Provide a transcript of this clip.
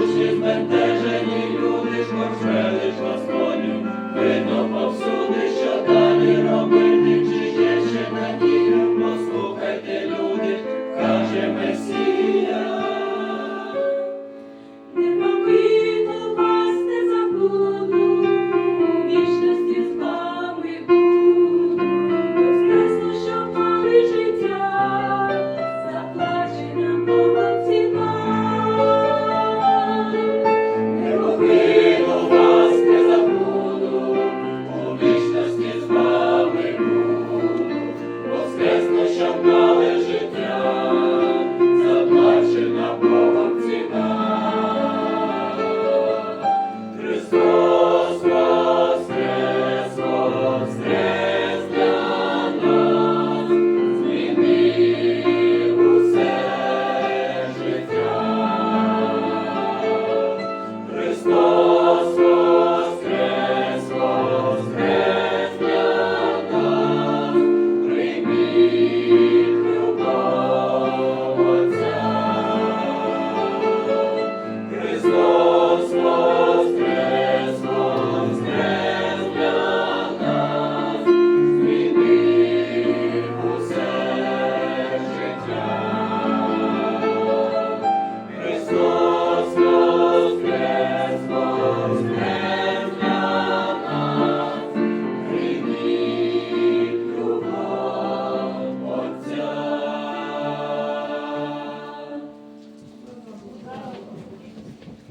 душі збентежені люди ж морше.